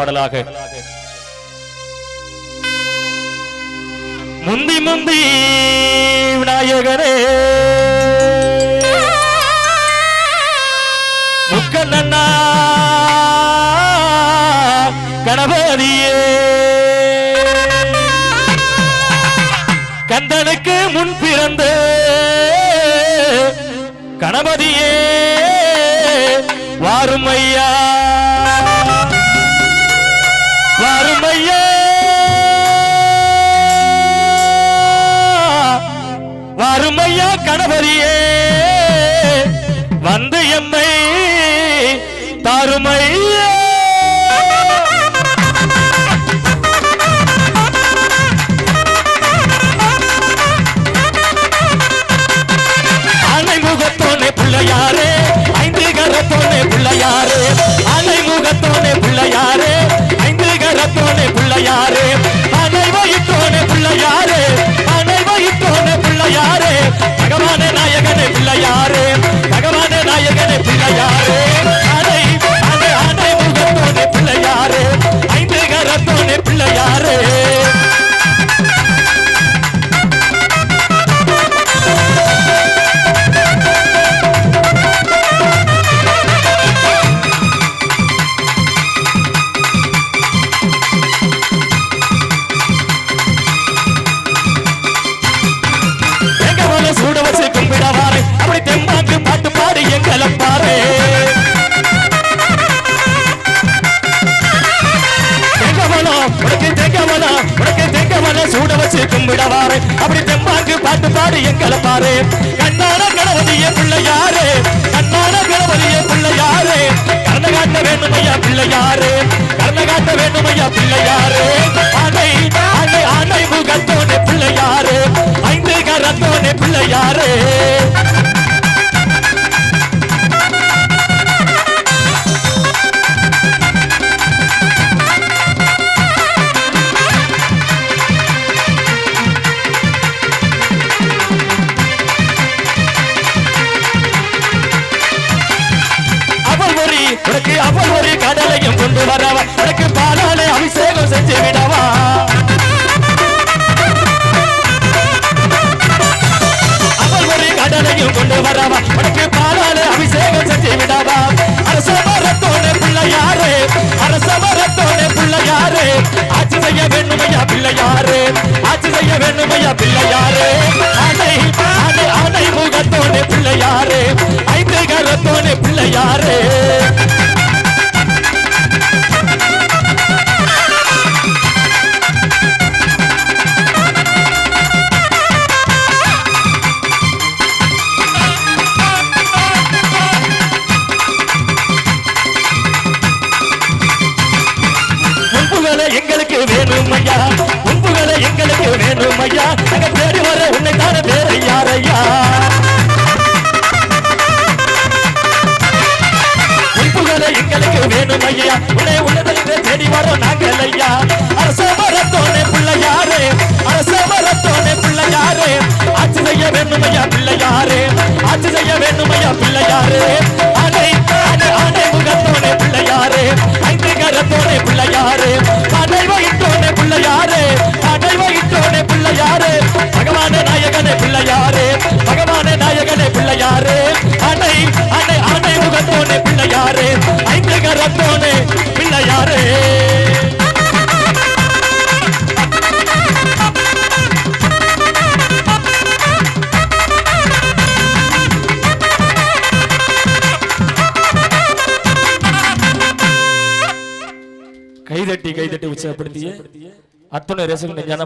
பாடலாக. முந்தி முந்தி விநாயகரே. முக்கண்ணா கணபதியே. கந்தனுக்கு முன் பிறந்த கணபதியே. வாரும் வாருமையா. கணவரியே வந்து எம்மை தாருமையா சூட அப்படி தெம்பாக்கு பாட்டு பாடு எங்களை பாரு. கண்ணான கணபதிய பிள்ளையாரு. கண்ணான கணபதிய பிள்ளையாரு. கர்ணகாட்ட வேணுமையா பிள்ளையாரு. கர்ணகாட்ட வேணுமையா பிள்ளையாரு. உனக்கு அவள் ஒரு கடலையும் கொண்டு வரவன் உனக்கு பாலாலே உன்புகளை எங்களுக்கு வேணும் ஐயா உன்புகளை எங்களுக்கு வேணும் ஐயா எங்க தேடி வர உன்னை தான வேற யாரையா? உன்புகளை எங்களுக்கு வேணும் ஐயா உன்னை உன்னதலிருந்து தேடி வரோம் நாங்கள் ஐயா அரச மரத்தோனே பிள்ளையாரே அரச மரத்தோனே பிள்ளையாரே. ஆட்சி செய்ய வேணும் ஐயா பிள்ளையாரே ஆட்சி செய்ய வேணும் ஐயா பிள்ளையாரே. ஆனை ஆனை ஆனை முகத்தோனே பிள்ளையாரே. ஐந்து பிள்ளையாரு കൈതട്ടി കൈതട്ടി ഉത്സാഹപ്പെടുത്തിയേ അത്തുണ രസങ്ങൾ ഞാൻ